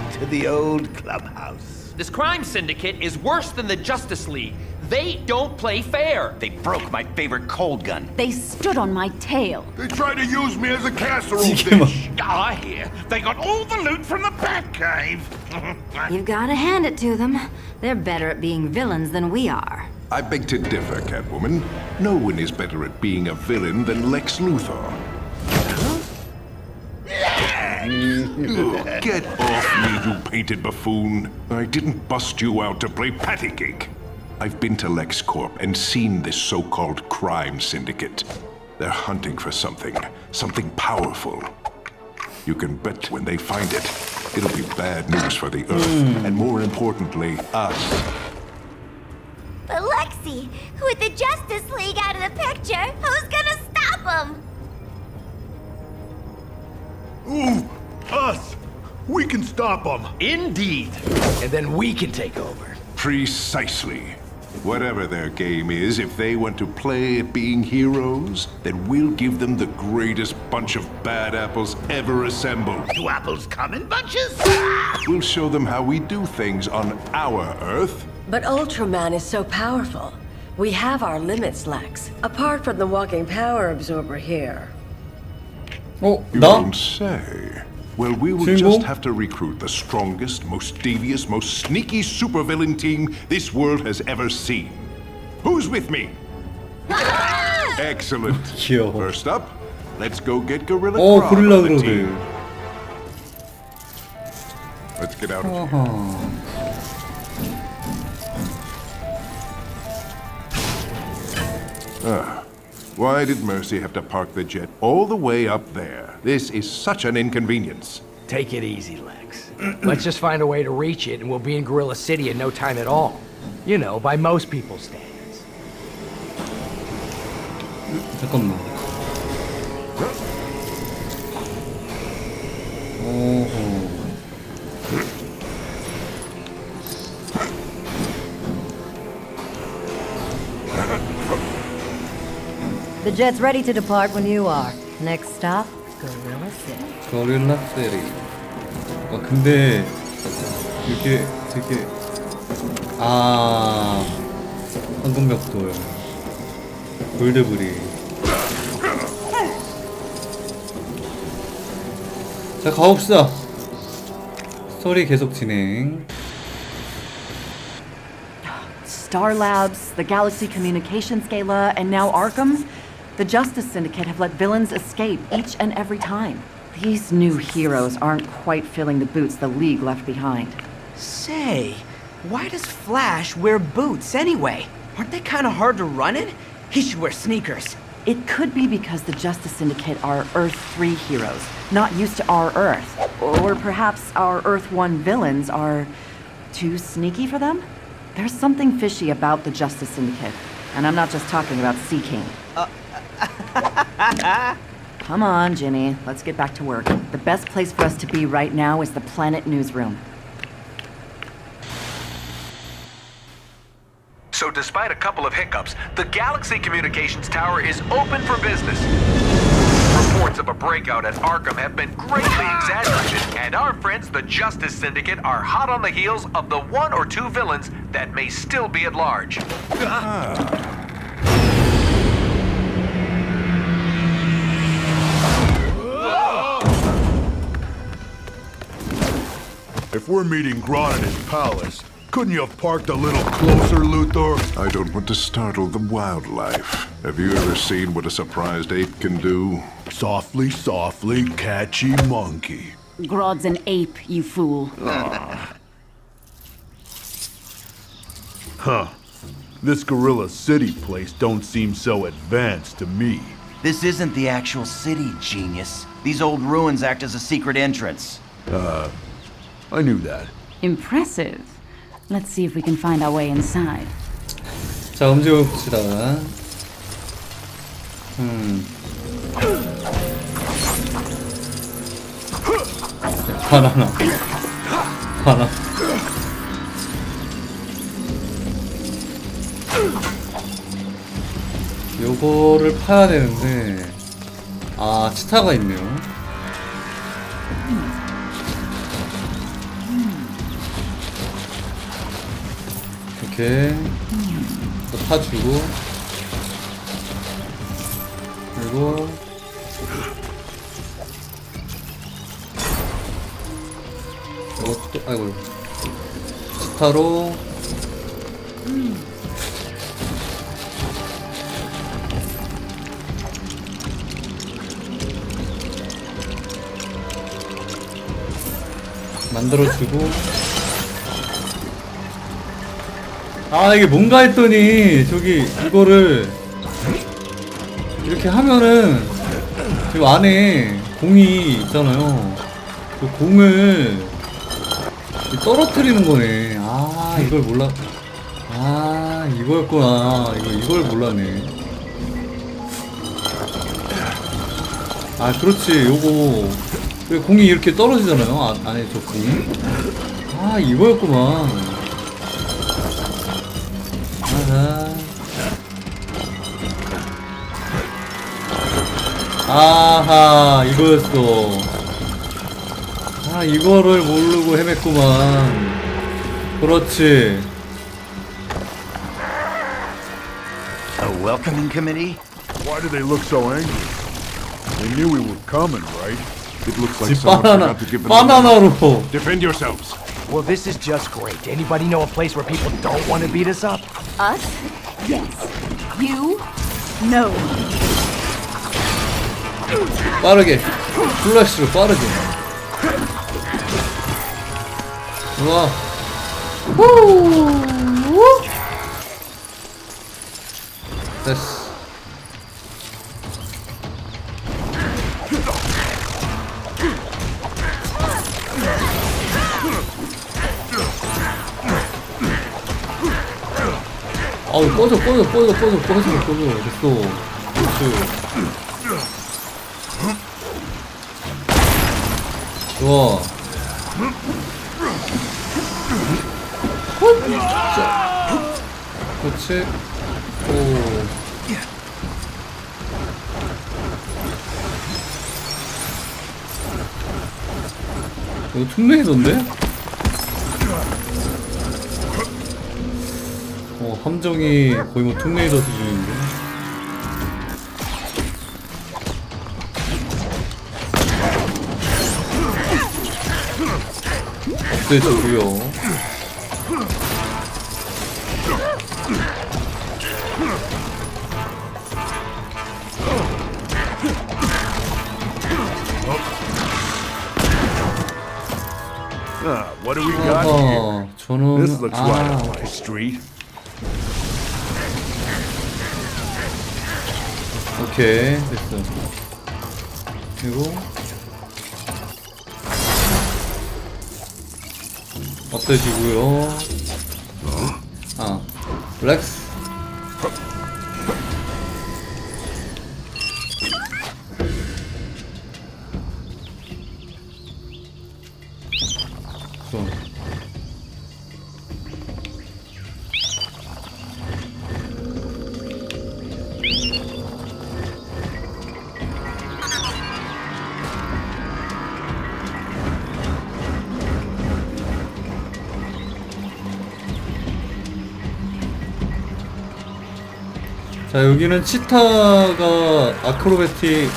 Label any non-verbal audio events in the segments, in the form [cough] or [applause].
back to the old clubhouse. This crime syndicate is worse than the Justice League. They don't play fair. They broke my favorite cold gun. They stood on my tail. They tried to use me as a casserole dish. I ah, hear they got all the loot from the Batcave. [laughs] You've got to hand it to them. They're better at being villains than we are. I beg to differ, Catwoman. No one is better at being a villain than Lex Luthor. Huh? Ugh, [laughs] Get off me, you painted buffoon. I didn't bust you out to play patty cake. I've been to LexCorp and seen this so-called crime syndicate. They're hunting for something, something powerful. You can bet when they find it, it'll be bad news for the Earth, hmm. and more importantly, us. But Lexi, with the Justice League out of the picture, who's gonna stop him? Ooh, us. We can stop them. Indeed. And then we can take over. Precisely. Whatever their game is, if they want to play at being heroes, then we'll give them the greatest bunch of bad apples ever assembled. Do apples come in bunches? We'll show them how we do things on our Earth. But Ultraman is so powerful. We have our limits, Lex. Apart from the walking power absorber here. Oh, you da. don't say. Well, we will Single. just have to recruit the strongest, most devious, most sneaky supervillain team this world has ever seen. Who's with me? [laughs] Excellent. [laughs] First up, let's go get Gorilla oh, Grodd Gorilla on the team. Let's get out of here. Uh-huh. Ah. Why did Mercy have to park the jet all the way up there? This is such an inconvenience. Take it easy, Lex. [clears throat] Let's just find a way to reach it, and we'll be in Gorilla City in no time at all. You know, by most people's standards. 잠깐만 The jet's ready to depart when you are. Next stop, Gorilla City. 거릴라 세리 아 근데 이게 되게 아 황금벽돌 골드브리 자 가봅시다 스토리 계속 진행 Star Labs, the Galaxy Communications Gala, and now Arkham. The Justice Syndicate have let villains escape each and every time. These new heroes aren't quite filling the boots the League left behind. Say, why does Flash wear boots anyway? Aren't they kind of hard to run in? He should wear sneakers. It could be because the Justice Syndicate are Earth 3 heroes, not used to our Earth. Or perhaps our Earth 1 villains are too sneaky for them? There's something fishy about the Justice Syndicate, and I'm not just talking about Sea King. Uh, [laughs] Come on, Jimmy, let's get back to work. The best place for us to be right now is the Planet Newsroom. So despite a couple of hiccups, the Galaxy Communications Tower is open for business. Reports of a breakout at Arkham have been greatly exaggerated, and our friends the Justice Syndicate are hot on the heels of the one or two villains that may still be at large. Ah. If we're meeting Grodd at his palace, couldn't you have parked a little closer, Luthor? I don't want to startle the wildlife. Have you ever seen what a surprised ape can do? Softly, softly, catchy monkey. Grodd's an ape, you fool. Ah. Huh. This Gorilla City place don't seem so advanced to me. This isn't the actual city, genius. These old ruins act as a secret entrance. Uh, I knew that. Impressive. Let's see if we can find our way inside. 자 움직여 봅시다 음 바나나 바나 요거를 파야 되는데 아 치타가 있네요 이렇게 또 타주고. 그리고. 이것도 아이고. 스타로. 만들어주고 아 이게 뭔가 했더니 저기 이거를 이렇게 하면은 저 안에 공이 있잖아요. 그 공을 떨어뜨리는 거네. 아 이걸 몰라. 아 이거였구나. 이거 이걸 몰랐네. 아 그렇지. 요거. 왜 공이 이렇게 떨어지잖아요. 아, 안에 저 공이. 아 이거였구만 아하 이거였어 아 이거를 모르고 헤맸구만 그렇지 A welcoming committee? Why do they look so angry? They knew we were coming, right? It looks like 지 someone 바나나 forgot to give them 바나나로 Defend yourselves. Well, this is just great. Anybody know a place where people don't want to beat us up? Us? Yes. You? No. 빠르게. 플래시로 빠르게. 우와. 후 됐어. 아우 꺼져 꺼져 꺼져 꺼져 꺼져 꺼져. 됐어. 됐어 좋아. 자. 그렇지. 오. 이거 퉁명이던데? 어, 함정이 거의 뭐 퉁레이더 수준인데. 없애주고요. Ah, what do we got here? 아하, 저는 This looks right 아, up my street. 오케이 됐어. 그리고 없애주고요. 아, 렉스. 자 여기는 치타가 아크로베틱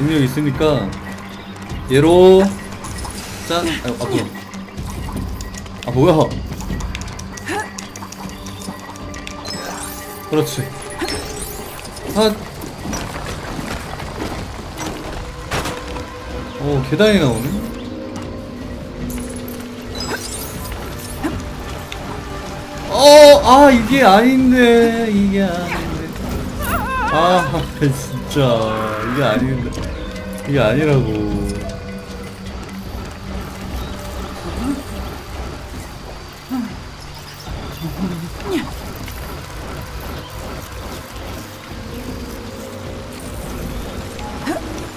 능력이 있으니까 얘로 짠. 아, 아 뭐야 아 뭐야? 그렇지. 아. 오 계단이 나오네. 어, 아, 이게 아닌데, 이게 아닌데. 아, [laughs] 진짜, 이게 아닌데. 이게 아니라고.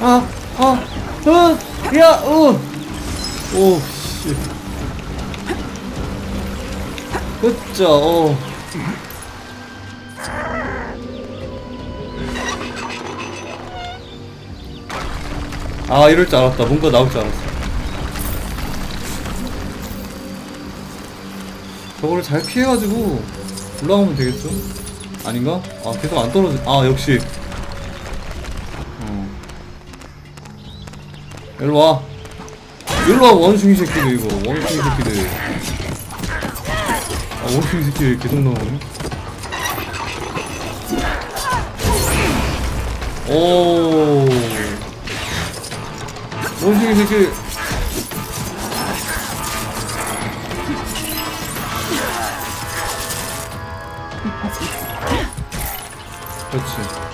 아, 아, 어, 야, 어. 오, 씨. 그쵸, 어. 아, 이럴 줄 알았다. 뭔가 나올 줄 알았어. 저거를 잘 피해가지고 올라가면 되겠죠? 아닌가? 아 계속 안 떨어져 아 역시 어. 일로와 일로와 원숭이 새끼들 이거 원숭이 새끼들 아 원숭이 새끼들 계속 나오네 오 원숭이 새끼 그렇지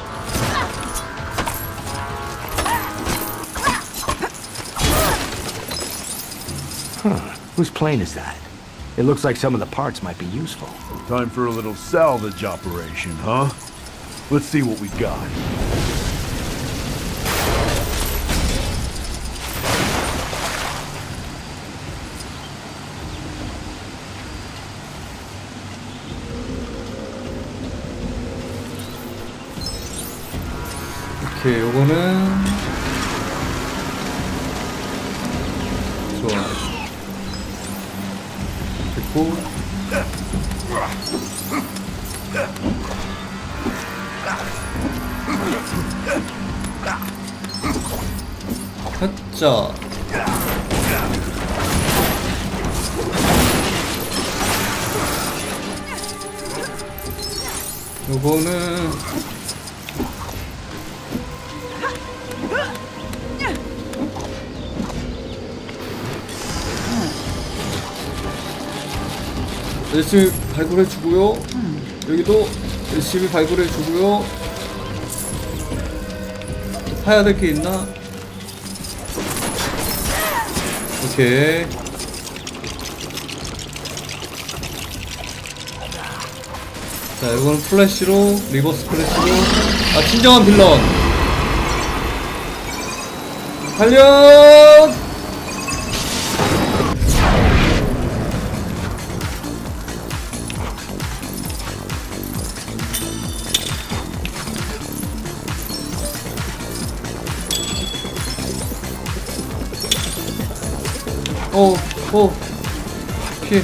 Whose plane is that? It looks like some of the parts might be useful. Time for a little salvage operation, huh? Let's see what we got. 오케이 요거는 좋아. 됐고. 살짝 요거는 열심히 발굴해 주고요. 여기도 열심히 발굴해 주고요. 사야 될 게 있나? 오케이. 자, 이거는 플래시로, 리버스 플래시로. 아, 진정한 빌런. 달려! 어, 어, 피해.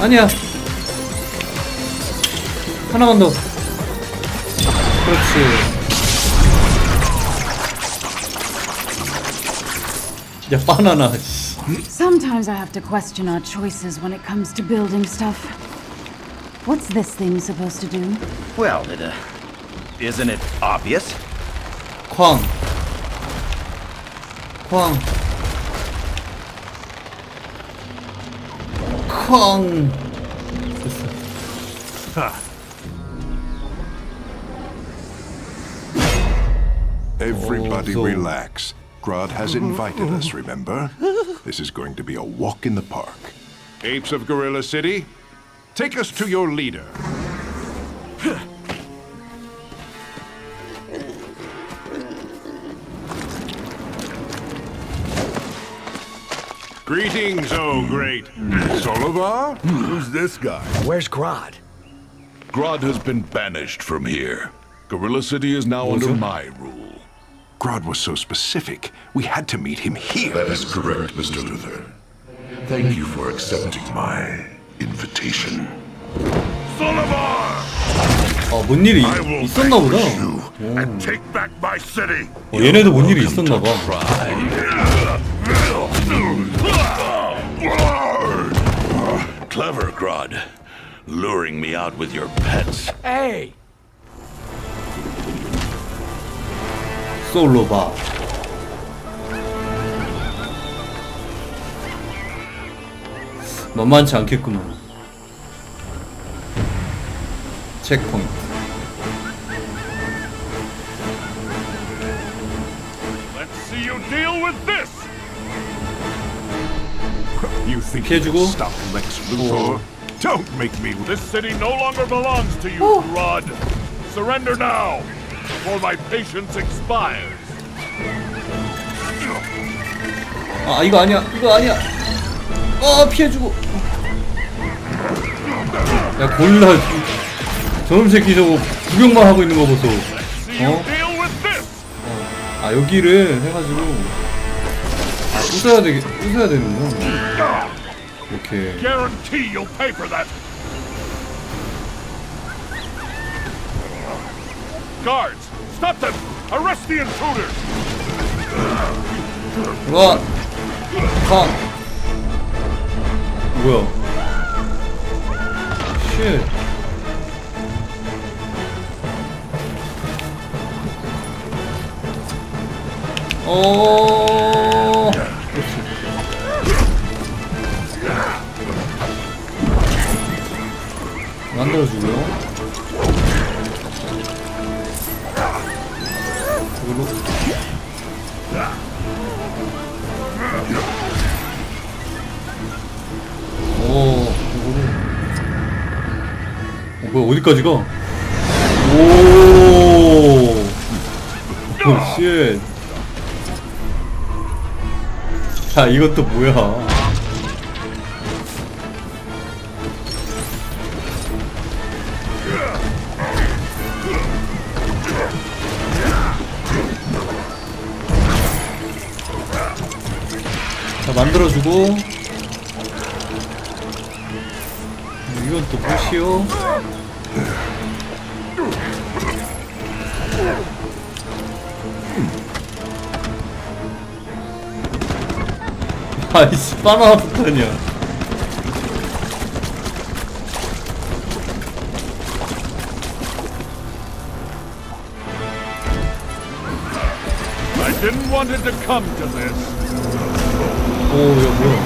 아니야. 하나만 더. 그렇지. 야, 바나나. 씨. Sometimes I have to question our choices when it comes to building stuff. What's this thing supposed to do? Well, it, uh, isn't it obvious? Kong. Kong. Kwang. Everybody oh, so. relax. Grodd has mm-hmm. invited us, mm-hmm. remember? This is going to be a walk in the park. Apes of Gorilla City, take us to your leader. Greetings, oh great Solovar? Who's this guy? Where's Grodd? Grodd has been banished from here. Gorilla City is now under my rule. Grodd was so specific. We had to meet him here. That is correct, Mr. Luther. Thank you for accepting my invitation. 아, 뭔 일이 있었나 보다. And take back my city. 어, 얘네도 뭔 일이 있었나 봐. Clever, Grodd. Luring me out with your pets. Hey! 솔로바. 만만치 않겠구만. 체크포인트. Let's see you deal with this. You think 피해주고. Luthor? Don't make me. This city no longer belongs to you, Grodd. Surrender now, before my patience expires. 아 이거 아니야. 이거 아니야. 어 피해주고. 야 골라. 저놈 새끼 저거 구경만 하고 있는 거 보소. 어? 아 여기를 해가지고 아 부숴야 되게 부숴야 되는구나 that. Guards, stop them! Arrest the intruders! 와 가. 뭐야 쉣어 어디까지 가? 오, 오, 쉣. 자, 이것도 뭐야. 자, 만들어주고. 이건 또 무시요? 아이씨 바나나 폭탄이야 I didn't want it to come to this. 오야 뭐야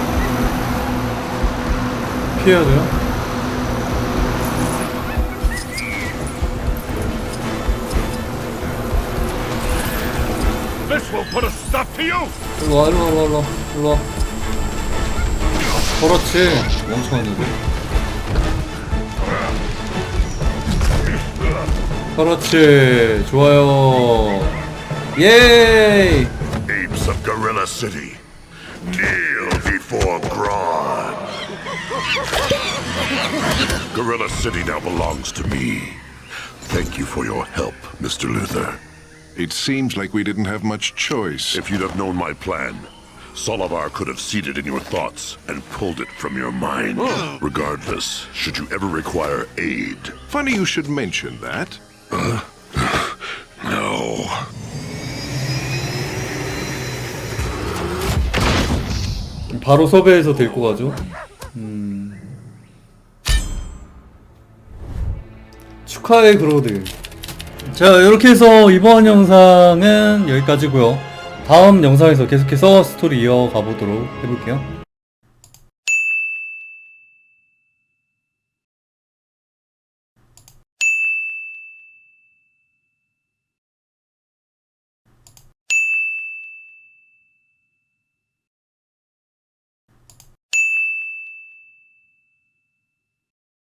피해야 돼요? This will put a stop to you! 일로와 일로와 일로와 일로와 그렇지 멍청한 애들 그렇지 좋아요 예이 Apes of Gorilla City, kneel before Grodd. Gorilla City now belongs to me. Thank you for your help, Mr. Luther. It seems like we didn't have much choice. If you'd have known my plan, Solovar could have seeded in your thoughts and pulled it from your mind. Regardless, should you ever require aid. Funny you should mention that. No. 바로 섭외해서 데리고 가죠 음. 축하해 그로드 자 이렇게 해서 이번 영상은 여기까지고요 다음 영상에서 계속해서 스토리 이어가 보도록 해볼게요